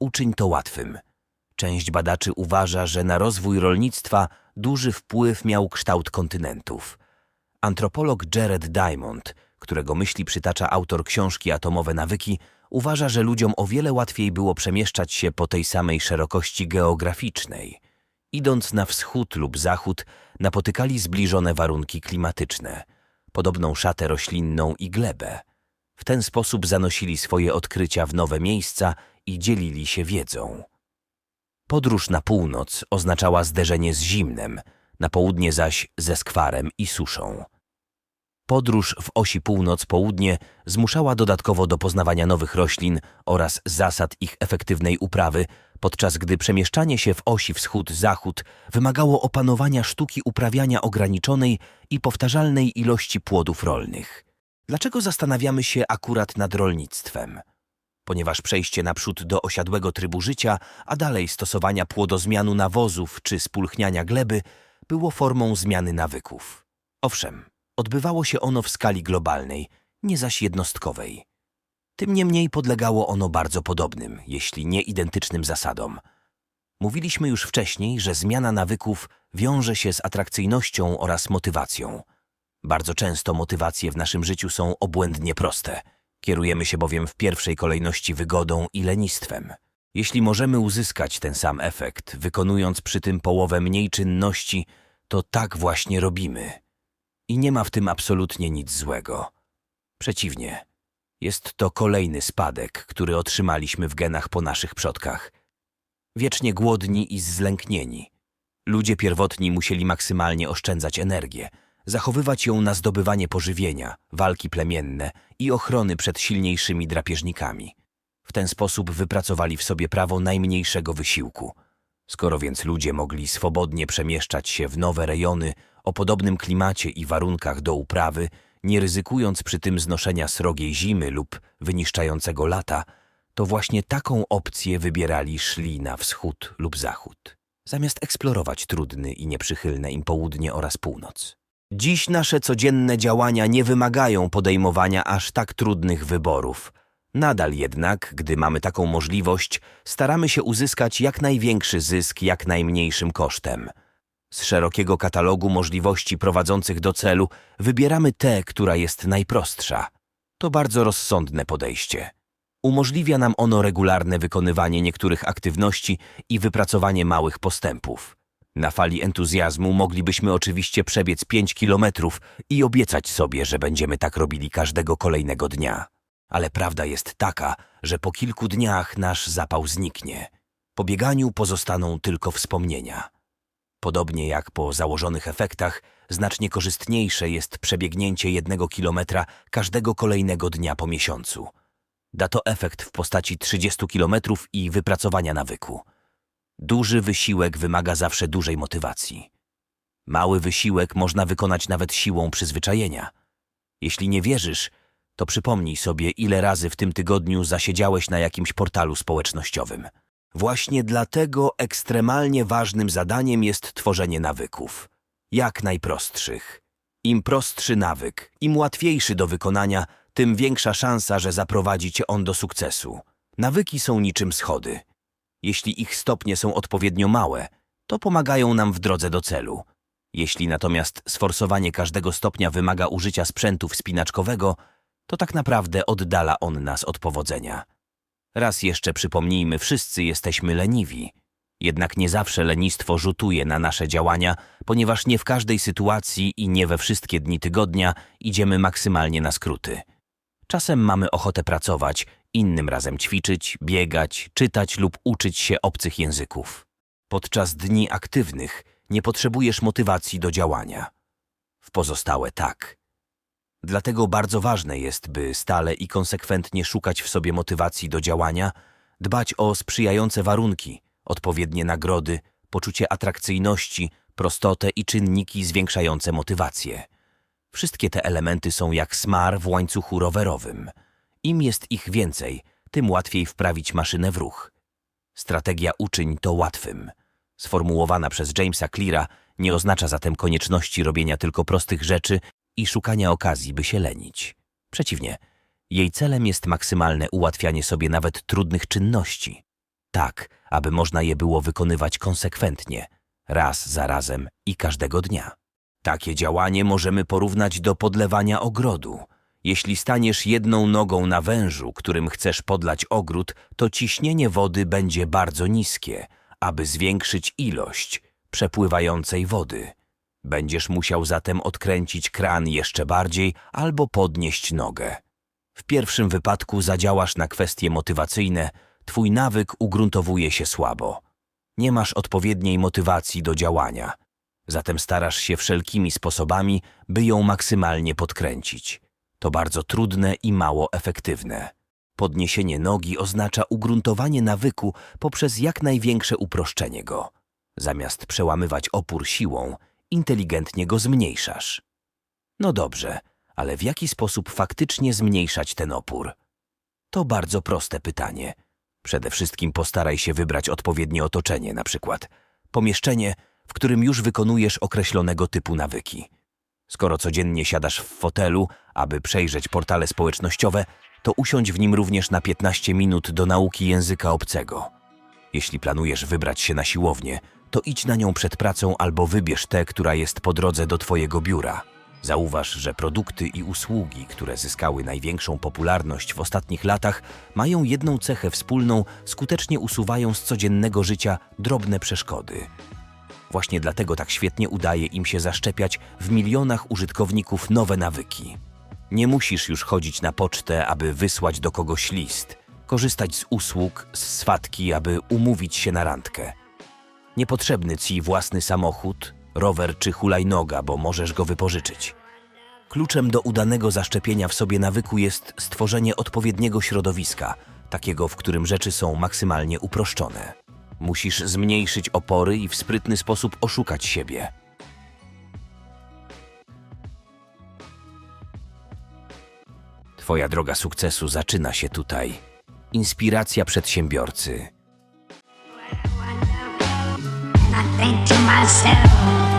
Uczyń to łatwym. Część badaczy uważa, że na rozwój rolnictwa duży wpływ miał kształt kontynentów. Antropolog Jared Diamond, którego myśli przytacza autor książki Atomowe nawyki, uważa, że ludziom o wiele łatwiej było przemieszczać się po tej samej szerokości geograficznej. Idąc na wschód lub zachód, napotykali zbliżone warunki klimatyczne, podobną szatę roślinną i glebę. W ten sposób zanosili swoje odkrycia w nowe miejsca i dzielili się wiedzą. Podróż na północ oznaczała zderzenie z zimnem, na południe zaś ze skwarem i suszą. Podróż w osi północ-południe zmuszała dodatkowo do poznawania nowych roślin oraz zasad ich efektywnej uprawy, podczas gdy przemieszczanie się w osi wschód-zachód wymagało opanowania sztuki uprawiania ograniczonej i powtarzalnej ilości płodów rolnych. Dlaczego zastanawiamy się akurat nad rolnictwem? Ponieważ przejście naprzód do osiadłego trybu życia, a dalej stosowania płodozmianu nawozów czy spulchniania gleby było formą zmiany nawyków. Owszem, odbywało się ono w skali globalnej, nie zaś jednostkowej. Tym niemniej podlegało ono bardzo podobnym, jeśli nie identycznym zasadom. Mówiliśmy już wcześniej, że zmiana nawyków wiąże się z atrakcyjnością oraz motywacją. Bardzo często motywacje w naszym życiu są obłędnie proste. Kierujemy się bowiem w pierwszej kolejności wygodą i lenistwem. Jeśli możemy uzyskać ten sam efekt, wykonując przy tym połowę mniej czynności, to tak właśnie robimy. I nie ma w tym absolutnie nic złego. Przeciwnie, jest to kolejny spadek, który otrzymaliśmy w genach po naszych przodkach. Wiecznie głodni i zlęknieni. Ludzie pierwotni musieli maksymalnie oszczędzać energię, zachowywać ją na zdobywanie pożywienia, walki plemienne i ochrony przed silniejszymi drapieżnikami. W ten sposób wypracowali w sobie prawo najmniejszego wysiłku. Skoro więc ludzie mogli swobodnie przemieszczać się w nowe rejony o podobnym klimacie i warunkach do uprawy, nie ryzykując przy tym znoszenia srogiej zimy lub wyniszczającego lata, to właśnie taką opcję wybierali szli na wschód lub zachód, zamiast eksplorować trudny i nieprzychylne im południe oraz północ. Dziś nasze codzienne działania nie wymagają podejmowania aż tak trudnych wyborów. Nadal jednak, gdy mamy taką możliwość, staramy się uzyskać jak największy zysk jak najmniejszym kosztem. Z szerokiego katalogu możliwości prowadzących do celu wybieramy tę, która jest najprostsza. To bardzo rozsądne podejście. Umożliwia nam ono regularne wykonywanie niektórych aktywności i wypracowanie małych postępów. Na fali entuzjazmu moglibyśmy oczywiście przebiec 5 kilometrów i obiecać sobie, że będziemy tak robili każdego kolejnego dnia. Ale prawda jest taka, że po kilku dniach nasz zapał zniknie. Po bieganiu pozostaną tylko wspomnienia. Podobnie jak po założonych efektach, znacznie korzystniejsze jest przebiegnięcie jednego kilometra każdego kolejnego dnia po miesiącu. Da to efekt w postaci 30 kilometrów i wypracowania nawyku. Duży wysiłek wymaga zawsze dużej motywacji. Mały wysiłek można wykonać nawet siłą przyzwyczajenia. Jeśli nie wierzysz, to przypomnij sobie, ile razy w tym tygodniu zasiedziałeś na jakimś portalu społecznościowym. Właśnie dlatego ekstremalnie ważnym zadaniem jest tworzenie nawyków. Jak najprostszych. Im prostszy nawyk, im łatwiejszy do wykonania, tym większa szansa, że zaprowadzi cię on do sukcesu. Nawyki są niczym schody. Jeśli ich stopnie są odpowiednio małe, to pomagają nam w drodze do celu. Jeśli natomiast sforsowanie każdego stopnia wymaga użycia sprzętu wspinaczkowego, to tak naprawdę oddala on nas od powodzenia. Raz jeszcze przypomnijmy, wszyscy jesteśmy leniwi. Jednak nie zawsze lenistwo rzutuje na nasze działania, ponieważ nie w każdej sytuacji i nie we wszystkie dni tygodnia idziemy maksymalnie na skróty. Czasem mamy ochotę pracować, innym razem ćwiczyć, biegać, czytać lub uczyć się obcych języków. Podczas dni aktywnych nie potrzebujesz motywacji do działania. W pozostałe tak. Dlatego bardzo ważne jest, by stale i konsekwentnie szukać w sobie motywacji do działania, dbać o sprzyjające warunki, odpowiednie nagrody, poczucie atrakcyjności, prostotę i czynniki zwiększające motywację. Wszystkie te elementy są jak smar w łańcuchu rowerowym. Im jest ich więcej, tym łatwiej wprawić maszynę w ruch. Strategia uczyń to łatwym. Sformułowana przez Jamesa Cleara nie oznacza zatem konieczności robienia tylko prostych rzeczy i szukania okazji, by się lenić. Przeciwnie, jej celem jest maksymalne ułatwianie sobie nawet trudnych czynności. tak, aby można je było wykonywać konsekwentnie, raz za razem i każdego dnia. Takie działanie możemy porównać do podlewania ogrodu. Jeśli staniesz jedną nogą na wężu, którym chcesz podlać ogród, to ciśnienie wody będzie bardzo niskie, aby zwiększyć ilość przepływającej wody. Będziesz musiał zatem odkręcić kran jeszcze bardziej albo podnieść nogę. W pierwszym wypadku zadziałasz na kwestie motywacyjne, twój nawyk ugruntowuje się słabo. Nie masz odpowiedniej motywacji do działania, zatem starasz się wszelkimi sposobami, by ją maksymalnie podkręcić. To bardzo trudne i mało efektywne. Podniesienie nogi oznacza ugruntowanie nawyku poprzez jak największe uproszczenie go. Zamiast przełamywać opór siłą, inteligentnie go zmniejszasz. No dobrze, ale w jaki sposób faktycznie zmniejszać ten opór? To bardzo proste pytanie. Przede wszystkim postaraj się wybrać odpowiednie otoczenie, na przykład pomieszczenie, w którym już wykonujesz określonego typu nawyki. Skoro codziennie siadasz w fotelu, aby przejrzeć portale społecznościowe, to usiądź w nim również na 15 minut do nauki języka obcego. Jeśli planujesz wybrać się na siłownię, to idź na nią przed pracą albo wybierz tę, która jest po drodze do Twojego biura. Zauważ, że produkty i usługi, które zyskały największą popularność w ostatnich latach, mają jedną cechę wspólną, skutecznie usuwają z codziennego życia drobne przeszkody. Właśnie dlatego tak świetnie udaje im się zaszczepiać w milionach użytkowników nowe nawyki. Nie musisz już chodzić na pocztę, aby wysłać do kogoś list, korzystać z usług, z swatki, aby umówić się na randkę. Niepotrzebny ci własny samochód, rower czy hulajnoga, bo możesz go wypożyczyć. Kluczem do udanego zaszczepienia w sobie nawyku jest stworzenie odpowiedniego środowiska, takiego, w którym rzeczy są maksymalnie uproszczone. Musisz zmniejszyć opory i w sprytny sposób oszukać siebie. Twoja droga sukcesu zaczyna się tutaj. Inspiracja przedsiębiorcy. I think to myself,